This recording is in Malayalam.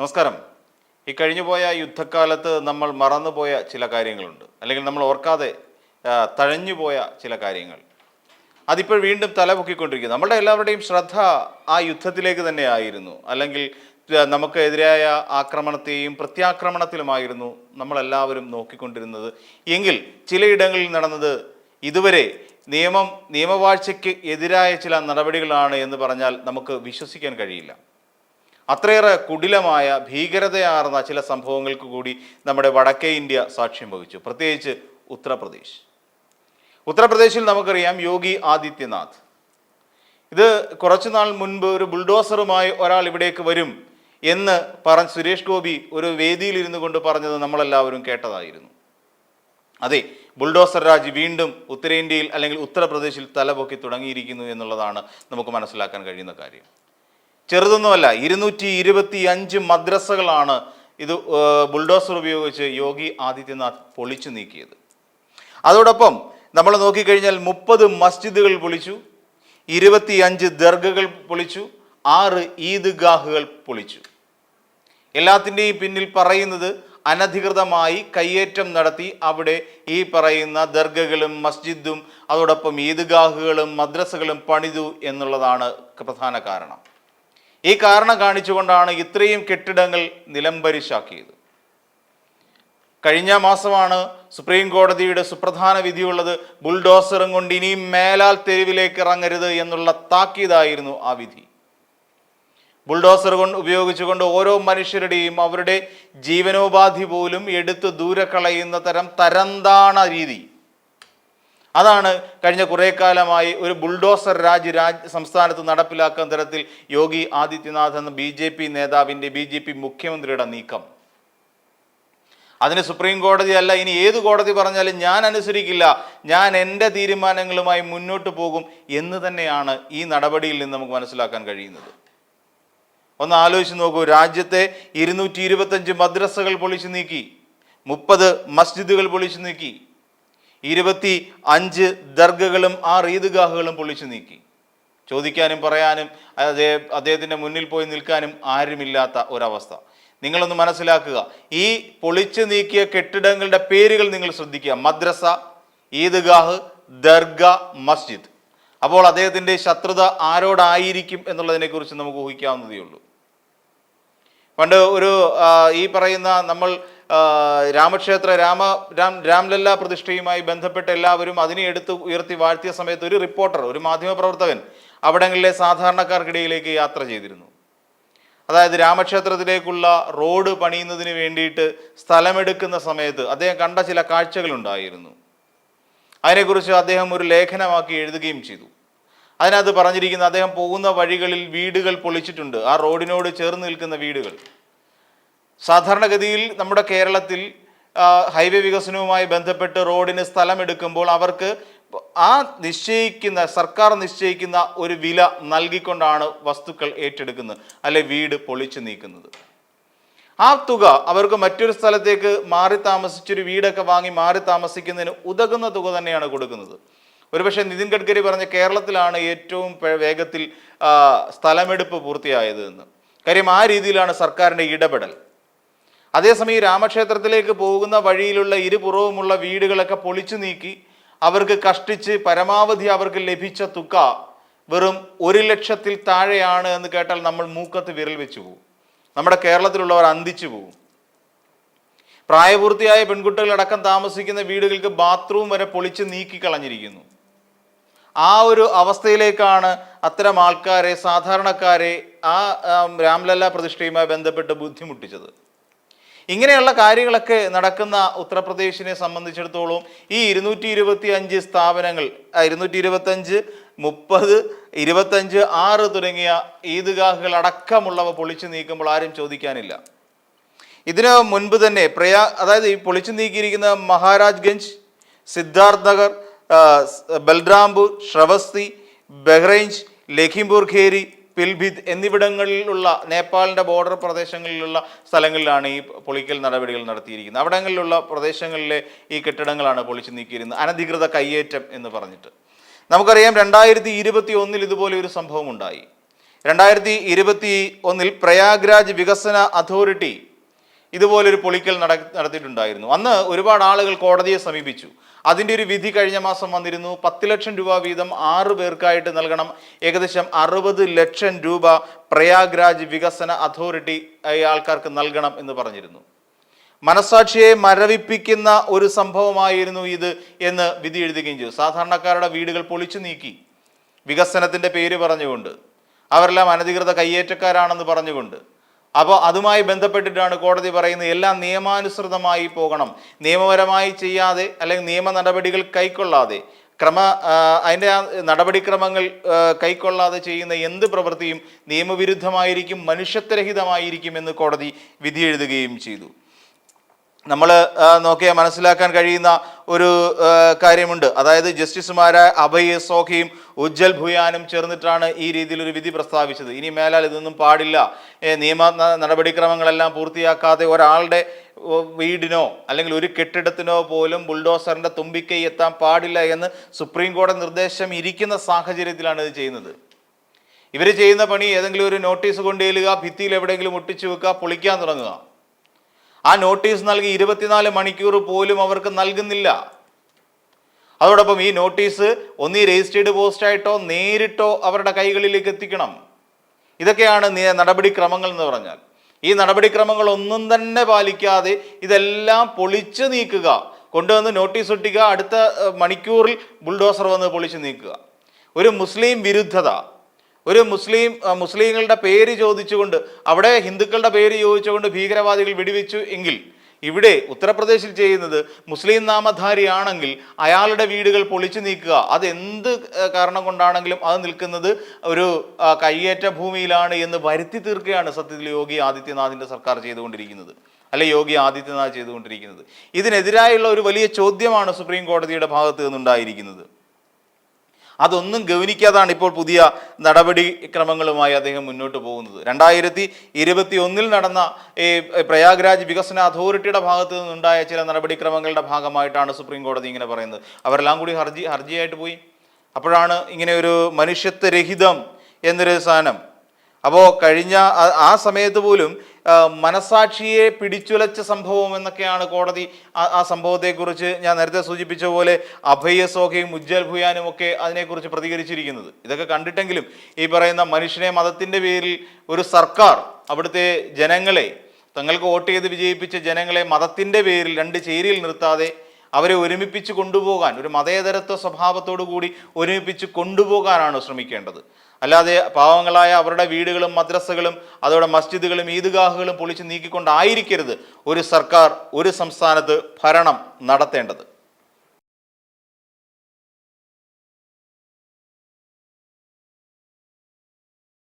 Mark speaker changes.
Speaker 1: നമസ്കാരം. ഈ കഴിഞ്ഞുപോയ യുദ്ധക്കാലത്ത് നമ്മൾ മറന്നുപോയ ചില കാര്യങ്ങളുണ്ട്. അല്ലെങ്കിൽ നമ്മൾ ഓർക്കാതെ തഴഞ്ഞുപോയ ചില കാര്യങ്ങൾ. അതിപ്പോൾ വീണ്ടും തലപൊക്കിക്കൊണ്ടിരിക്കുന്നു. നമ്മുടെ എല്ലാവരുടെയും ശ്രദ്ധ ആ യുദ്ധത്തിലേക്ക് തന്നെ ആയിരുന്നു. അല്ലെങ്കിൽ നമുക്കെതിരായ ആക്രമണത്തെയും പ്രത്യാക്രമണത്തിലുമായിരുന്നു നമ്മളെല്ലാവരും നോക്കിക്കൊണ്ടിരുന്നത്. എങ്കിൽ ചിലയിടങ്ങളിൽ നടന്നത് ഇതുവരെ നിയമം നിയമവാഴ്ചയ്ക്ക് എതിരായ ചില നടപടികളാണ് എന്ന് പറഞ്ഞാൽ നമുക്ക് വിശ്വസിക്കാൻ കഴിയില്ല. അത്രയേറെ കുടിലമായ ഭീകരതയാർന്ന ചില സംഭവങ്ങൾക്ക് കൂടി നമ്മുടെ വടക്കേ ഇന്ത്യ സാക്ഷ്യം വഹിച്ചു. പ്രത്യേകിച്ച് ഉത്തർപ്രദേശ്. ഉത്തർപ്രദേശിൽ നമുക്കറിയാം യോഗി ആദിത്യനാഥ്. ഇത് കുറച്ചുനാൾ മുൻപ് ഒരു ബുൾഡോസറുമായി ഒരാൾ ഇവിടേക്ക് വരും എന്ന് പറഞ്ഞ് സുരേഷ് ഗോപി ഒരു വേദിയിൽ ഇരുന്നു കൊണ്ട് പറഞ്ഞത് നമ്മളെല്ലാവരും കേട്ടതായിരുന്നു. അതെ ബുൾഡോസർ രാജ് വീണ്ടും ഉത്തരേന്ത്യയിൽ അല്ലെങ്കിൽ ഉത്തർപ്രദേശിൽ തലപൊക്കി തുടങ്ങിയിരിക്കുന്നു എന്നുള്ളതാണ് നമുക്ക് മനസ്സിലാക്കാൻ കഴിയുന്ന കാര്യം. ചെറുതൊന്നുമല്ല ഇരുന്നൂറ്റി ഇരുപത്തി അഞ്ച് മദ്രസകളാണ് ഇത് ബുൾഡോസർ ഉപയോഗിച്ച് യോഗി ആദിത്യനാഥ് പൊളിച്ചു നീക്കിയത്. അതോടൊപ്പം നമ്മൾ നോക്കിക്കഴിഞ്ഞാൽ മുപ്പത് മസ്ജിദുകൾ പൊളിച്ചു ഇരുപത്തി അഞ്ച് ദർഗകൾ പൊളിച്ചു ആറ് ഈദ്ഗാഹുകൾ പൊളിച്ചു. എല്ലാത്തിന്റെയും പിന്നിൽ പറയുന്നത് അനധികൃതമായി കയ്യേറ്റം നടത്തി അവിടെ ഈ പറയുന്ന ദർഗകളും മസ്ജിദും അതോടൊപ്പം ഈദ്ഗാഹുകളും മദ്രസകളും പണിതു എന്നുള്ളതാണ് പ്രധാന കാരണം. ഈ കാരണം കാണിച്ചുകൊണ്ടാണ് ഇത്രയും കെട്ടിടങ്ങൾ നിലംപരിശാക്കിയത്. കഴിഞ്ഞ മാസമാണ് സുപ്രീം കോടതിയുടെ സുപ്രധാന വിധിയുള്ളത് ബുൾഡോസറും കൊണ്ട് ഇനിയും മേലാൽ തെരുവിലേക്ക് ഇറങ്ങരുത് എന്നുള്ള താക്കീതായിരുന്നു ആ വിധി. ബുൾഡോസർ കൊണ്ട് ഉപയോഗിച്ചുകൊണ്ട് ഓരോ മനുഷ്യരുടെയും അവരുടെ ജീവനോപാധി പോലും എടുത്തു ദൂരെ കളയുന്ന തരം തരംതാണ രീതി. അതാണ് കഴിഞ്ഞ കുറേ കാലമായി ഒരു ബുൾഡോസർ രാജ് രാജ് സംസ്ഥാനത്ത് നടപ്പിലാക്കുന്ന തരത്തിൽ യോഗി ആദിത്യനാഥ് എന്ന ബി ജെ പി നേതാവിന്റെ ബി ജെ പി മുഖ്യമന്ത്രിയുടെ നീക്കം. അതിന് സുപ്രീം കോടതി അല്ല ഇനി ഏത് കോടതി പറഞ്ഞാലും ഞാൻ അനുസരിക്കില്ല ഞാൻ എന്റെ തീരുമാനങ്ങളുമായി മുന്നോട്ട് പോകും എന്ന് തന്നെയാണ് ഈ നടപടിയിൽ നിന്ന് നമുക്ക് മനസ്സിലാക്കാൻ കഴിയുന്നത്. ഒന്ന് ആലോചിച്ച് നോക്കൂ രാജ്യത്തെ ഇരുന്നൂറ്റി ഇരുപത്തഞ്ച് മദ്രസകൾ പൊളിച്ചു നീക്കി മുപ്പത് മസ്ജിദുകൾ പൊളിച്ചു നീക്കി ഇരുപത്തി അഞ്ച് ദർഗകളും ആ ഈദ്ഗാഹുകളും പൊളിച്ചു നീക്കി. ചോദിക്കാനും പറയാനും അതേ അദ്ദേഹത്തിന്റെ മുന്നിൽ പോയി നിൽക്കാനും ആരുമില്ലാത്ത ഒരവസ്ഥ. നിങ്ങളൊന്ന് മനസ്സിലാക്കുക ഈ പൊളിച്ചു നീക്കിയ കെട്ടിടങ്ങളുടെ പേരുകൾ നിങ്ങൾ ശ്രദ്ധിക്കുക. മദ്രസ ഈദ്ഗാഹ് ദർഗ മസ്ജിദ്. അപ്പോൾ അദ്ദേഹത്തിന്റെ ശത്രുത ആരോടായിരിക്കും എന്നുള്ളതിനെക്കുറിച്ച് നമുക്ക് ഊഹിക്കാവുന്നതേ ഉള്ളൂ പണ്ട് ഒരു ഈ പറയുന്ന നമ്മൾ രാമക്ഷേത്ര രാമ രാം രാംലല്ല പ്രതിഷ്ഠയുമായി ബന്ധപ്പെട്ട് എല്ലാവരും അതിനെ എടുത്ത് ഉയർത്തി വാഴ്ത്തിയ സമയത്ത് ഒരു റിപ്പോർട്ടർ ഒരു മാധ്യമപ്രവർത്തകൻ അവിടങ്ങളിലെ സാധാരണക്കാർക്കിടയിലേക്ക് യാത്ര ചെയ്തിരുന്നു. അതായത് രാമക്ഷേത്രത്തിലേക്കുള്ള റോഡ് പണിയുന്നതിന് വേണ്ടിയിട്ട് സ്ഥലമെടുക്കുന്ന സമയത്ത് അദ്ദേഹം കണ്ട ചില കാഴ്ചകളുണ്ടായിരുന്നു. അതിനെക്കുറിച്ച് അദ്ദേഹം ഒരു ലേഖനമാക്കി എഴുതുകയും ചെയ്തു. അതിനകത്ത് പറഞ്ഞിരിക്കുന്ന അദ്ദേഹം പോകുന്ന വഴികളിൽ വീടുകൾ പൊളിച്ചിട്ടുണ്ട്. ആ റോഡിനോട് ചേർന്ന് നിൽക്കുന്ന വീടുകൾ. സാധാരണഗതിയിൽ നമ്മുടെ കേരളത്തിൽ ഹൈവേ വികസനവുമായി ബന്ധപ്പെട്ട് റോഡിന് സ്ഥലമെടുക്കുമ്പോൾ അവർക്ക് ആ നിശ്ചയിക്കുന്ന സർക്കാർ നിശ്ചയിക്കുന്ന ഒരു വില നൽകിക്കൊണ്ടാണ് വസ്തുക്കൾ ഏറ്റെടുക്കുന്നത് അല്ലെ വീട് പൊളിച്ചു നീക്കുന്നത്. ആ തുക അവർക്ക് മറ്റൊരു സ്ഥലത്തേക്ക് മാറി താമസിച്ചൊരു വീടൊക്കെ വാങ്ങി മാറി താമസിക്കുന്നതിന് ഉതകുന്ന തുക തന്നെയാണ് കൊടുക്കുന്നത്. ഒരുപക്ഷെ നിതിൻ ഗഡ്കരി പറഞ്ഞ കേരളത്തിലാണ് ഏറ്റവും വേഗത്തിൽ സ്ഥലമെടുപ്പ് പൂർത്തിയായത് എന്ന് കാര്യം ആ രീതിയിലാണ് സർക്കാരിന്റെ ഇടപെടൽ. അതേസമയം രാമക്ഷേത്രത്തിലേക്ക് പോകുന്ന വഴിയിലുള്ള ഇരുപുറവുമുള്ള വീടുകളൊക്കെ പൊളിച്ചു നീക്കി അവർക്ക് കഷ്ടിച്ച് പരമാവധി അവർക്ക് ലഭിച്ച തുക വെറും ഒരു ലക്ഷത്തിൽ താഴെയാണ് എന്ന് കേട്ടാൽ നമ്മൾ മൂക്കത്ത് വിരൽ വെച്ചു പോകും നമ്മുടെ കേരളത്തിലുള്ളവർ അന്തിച്ചു പോകും പ്രായപൂർത്തിയായ പെൺകുട്ടികളടക്കം താമസിക്കുന്ന വീടുകൾക്ക് ബാത്റൂം വരെ പൊളിച്ച് നീക്കി കളഞ്ഞിരിക്കുന്നു. ആ ഒരു അവസ്ഥയിലേക്കാണ് അത്തരം ആൾക്കാരെ സാധാരണക്കാരെ ആം, രാംലല്ല പ്രതിഷ്ഠയുമായി ബന്ധപ്പെട്ട് ബുദ്ധിമുട്ടിച്ചത്. ഇങ്ങനെയുള്ള കാര്യങ്ങളൊക്കെ നടക്കുന്ന ഉത്തർപ്രദേശിനെ സംബന്ധിച്ചിടത്തോളം ഈ ഇരുന്നൂറ്റി ഇരുപത്തി അഞ്ച് സ്ഥാപനങ്ങൾ ഇരുന്നൂറ്റി ഇരുപത്തഞ്ച് മുപ്പത് ഇരുപത്തഞ്ച് ആറ് തുടങ്ങിയ ഈദ്ഗാഹുകൾ അടക്കമുള്ളവ പൊളിച്ചു നീക്കുമ്പോൾ ആരും ചോദിക്കാനില്ല. ഇതിന് മുൻപ് തന്നെ പ്രയാ അതായത് ഈ പൊളിച്ചു നീക്കിയിരിക്കുന്ന മഹാരാജ്ഗഞ്ച് സിദ്ധാർത്ഥ് നഗർ ബൽറാംപൂർ ശ്രവസ്തി ബഹ്റൈഞ്ച് ലഖിംപൂർ ഖേരി പിൽഭിത് എന്നിവിടങ്ങളിലുള്ള നേപ്പാളിന്റെ ബോർഡർ പ്രദേശങ്ങളിലുള്ള സ്ഥലങ്ങളിലാണ് ഈ പൊളിക്കൽ നടപടികൾ നടത്തിയിരിക്കുന്നത്. അവിടങ്ങളിലുള്ള പ്രദേശങ്ങളിലെ ഈ കെട്ടിടങ്ങളാണ് പൊളിച്ചു നീക്കിയിരുന്നത്. അനധികൃത കയ്യേറ്റം എന്ന് പറഞ്ഞിട്ട്. നമുക്കറിയാം രണ്ടായിരത്തി ഇരുപത്തി ഒന്നിൽ ഇതുപോലെ ഒരു സംഭവം ഉണ്ടായി രണ്ടായിരത്തി ഇരുപത്തി ഒന്നിൽ പ്രയാഗ്രാജ് വികസന അതോറിറ്റി ഇതുപോലൊരു പൊളിക്കൽ നട നടത്തിയിട്ടുണ്ടായിരുന്നു. അന്ന് ഒരുപാട് ആളുകൾ കോടതിയെ സമീപിച്ചു. അതിന്റെ ഒരു വിധി കഴിഞ്ഞ മാസം വന്നിരുന്നു. പത്ത് ലക്ഷം രൂപ വീതം ആറ് പേർക്കായിട്ട് നൽകണം. ഏകദേശം അറുപത് ലക്ഷം രൂപ പ്രയാഗ്രാജ് വികസന അതോറിറ്റി ആൾക്കാർക്ക് നൽകണം എന്ന് പറഞ്ഞിരുന്നു. മനസാക്ഷിയെ മരവിപ്പിക്കുന്ന ഒരു സംഭവമായിരുന്നു ഇത് എന്ന് വിധി എഴുതുകയും ചെയ്തു. സാധാരണക്കാരുടെ വീടുകൾ പൊളിച്ചു നീക്കി. വികസനത്തിന്റെ പേര് പറഞ്ഞുകൊണ്ട്. അവരെല്ലാം അനധികൃത കയ്യേറ്റക്കാരാണെന്ന് പറഞ്ഞുകൊണ്ട്. അപ്പോൾ അതുമായി ബന്ധപ്പെട്ടിട്ടാണ് കോടതി പറയുന്നത് എല്ലാം നിയമാനുസൃതമായി പോകണം. നിയമപരമായി ചെയ്യാതെ അല്ലെങ്കിൽ നിയമ നടപടികൾ കൈക്കൊള്ളാതെ ക്രമ അതിന്റെ ആ നടപടിക്രമങ്ങൾ കൈക്കൊള്ളാതെ ചെയ്യുന്ന എന്ത് പ്രവൃത്തിയും നിയമവിരുദ്ധമായിരിക്കും മനുഷ്യത്വരഹിതമായിരിക്കും എന്ന് കോടതി വിധിയെഴുതുകയും ചെയ്തു. നമ്മൾ നോക്കിയാൽ മനസ്സിലാക്കാൻ കഴിയുന്ന ഒരു കാര്യമുണ്ട്. അതായത് ജസ്റ്റിസുമാരായ അഭയ് സോഖിയും ഉജ്ജൽ ഭുയാനും ചേർന്നിട്ടാണ് ഈ രീതിയിൽ ഒരു വിധി പ്രസ്താവിച്ചത്. ഇനി മേലാൽ ഇതൊന്നും പാടില്ല. നിയമ നടപടിക്രമങ്ങളെല്ലാം പൂർത്തിയാക്കാതെ ഒരാളുടെ വീടിനോ അല്ലെങ്കിൽ ഒരു കെട്ടിടത്തിനോ പോലും ബുൾഡോസറിന്റെ തുമ്പിക്കൈ എത്താൻ പാടില്ല എന്ന് സുപ്രീം കോടതി നിർദ്ദേശം ഇരിക്കുന്ന സാഹചര്യത്തിലാണ് ഇത് ചെയ്യുന്നത്. ഇവർ ചെയ്യുന്ന പണി ഏതെങ്കിലും ഒരു നോട്ടീസ് കൊണ്ടേലുക ഭിത്തിയിൽ എവിടെയെങ്കിലും ഒട്ടിച്ചു വെക്കുക പൊളിക്കാൻ തുടങ്ങുക. ആ നോട്ടീസ് നൽകി ഇരുപത്തിനാല് മണിക്കൂർ പോലും അവർക്ക് നൽകുന്നില്ല. അതോടൊപ്പം ഈ നോട്ടീസ് ഒന്നീ രജിസ്റ്റേർഡ് പോസ്റ്റായിട്ടോ നേരിട്ടോ അവരുടെ കൈകളിലേക്ക് എത്തിക്കണം. ഇതൊക്കെയാണ് നടപടിക്രമങ്ങൾ എന്ന് പറഞ്ഞാൽ. ഈ നടപടിക്രമങ്ങൾ ഒന്നും തന്നെ പാലിക്കാതെ ഇതെല്ലാം പൊളിച്ചു നീക്കുക. കൊണ്ടുവന്ന് നോട്ടീസ് ഒട്ടിക്കുക അടുത്ത മണിക്കൂറിൽ ബുൾഡോസർ വന്ന് പൊളിച്ചു നീക്കുക. ഒരു മുസ്ലിം വിരുദ്ധത. ഒരു മുസ്ലിം മുസ്ലിങ്ങളുടെ പേര് ചോദിച്ചുകൊണ്ട് അവിടെ ഹിന്ദുക്കളുടെ പേര് ചോദിച്ചുകൊണ്ട് ഭീകരവാദികൾ വെടിവെച്ചു എങ്കിൽ ഇവിടെ ഉത്തർപ്രദേശിൽ ചെയ്യുന്നത് മുസ്ലിം നാമധാരിയാണെങ്കിൽ അയാളുടെ വീടുകൾ പൊളിച്ചു നീക്കുക. അത് എന്ത് കാരണം കൊണ്ടാണെങ്കിലും അത് നിൽക്കുന്നത് ഒരു കയ്യേറ്റ ഭൂമിയിലാണ് എന്ന് വരുത്തി തീർക്കുകയാണ് സത്യത്തിൽ യോഗി ആദിത്യനാഥിന്റെ സർക്കാർ ചെയ്തുകൊണ്ടിരിക്കുന്നത്. അല്ലെ യോഗി ആദിത്യനാഥ് ചെയ്തുകൊണ്ടിരിക്കുന്നത്. ഇതിനെതിരായുള്ള ഒരു വലിയ ചോദ്യമാണ് സുപ്രീം കോടതിയുടെ ഭാഗത്ത് നിന്നുണ്ടായിരിക്കുന്നത്. അതൊന്നും ഗൗനിക്കാതാണ് ഇപ്പോൾ പുതിയ നടപടിക്രമങ്ങളുമായി അദ്ദേഹം മുന്നോട്ട് പോകുന്നത്. രണ്ടായിരത്തി ഇരുപത്തി ഒന്നിൽ നടന്ന ഈ പ്രയാഗ്രാജ് വികസന അതോറിറ്റിയുടെ ഭാഗത്ത് നിന്നുണ്ടായ ചില നടപടിക്രമങ്ങളുടെ ഭാഗമായിട്ടാണ് സുപ്രീം കോടതി ഇങ്ങനെ പറയുന്നത്. അവരെല്ലാം കൂടി ഹർജി ഹർജിയായിട്ട് പോയി. അപ്പോഴാണ് ഇങ്ങനെ ഒരു മനുഷ്യത്വരഹിതം എന്നൊരു സാധനം. അപ്പോൾ കഴിഞ്ഞ ആ- സമയത്ത് പോലും മനസാക്ഷിയെ പിടിച്ചുലച്ച സംഭവം എന്നൊക്കെയാണ് കോടതി ആ സംഭവത്തെക്കുറിച്ച് ഞാൻ നേരത്തെ സൂചിപ്പിച്ച പോലെ അഭയ സോഖയും ഉജ്ജൽ ഭുയാനും ഒക്കെ അതിനെക്കുറിച്ച് പ്രതികരിച്ചിരിക്കുന്നത്. ഇതൊക്കെ കണ്ടിട്ടെങ്കിലും ഈ പറയുന്ന മനുഷ്യനെ മതത്തിന്റെ പേരിൽ ഒരു സർക്കാർ അവിടുത്തെ ജനങ്ങളെ തങ്ങൾക്ക് വോട്ട് ചെയ്ത് വിജയിപ്പിച്ച ജനങ്ങളെ മതത്തിന്റെ പേരിൽ രണ്ട് ചേരിയിൽ നിർത്താതെ അവരെ ഒരുമിപ്പിച്ച് കൊണ്ടുപോകാൻ ഒരു മതേതരത്വ സ്വഭാവത്തോടു കൂടി ഒരുമിപ്പിച്ച് കൊണ്ടുപോകാനാണ് ശ്രമിക്കേണ്ടത്. അല്ലാതെ പാവങ്ങളായ അവരുടെ വീടുകളും മദ്രസകളും അതോടെ മസ്ജിദുകളും ഈദ്ഗാഹുകളും പൊളിച്ച് നീക്കിക്കൊണ്ടായിരിക്കരുത് ഒരു സർക്കാർ ഒരു സംസ്ഥാനത്ത് ഭരണം നടത്തേണ്ടത്.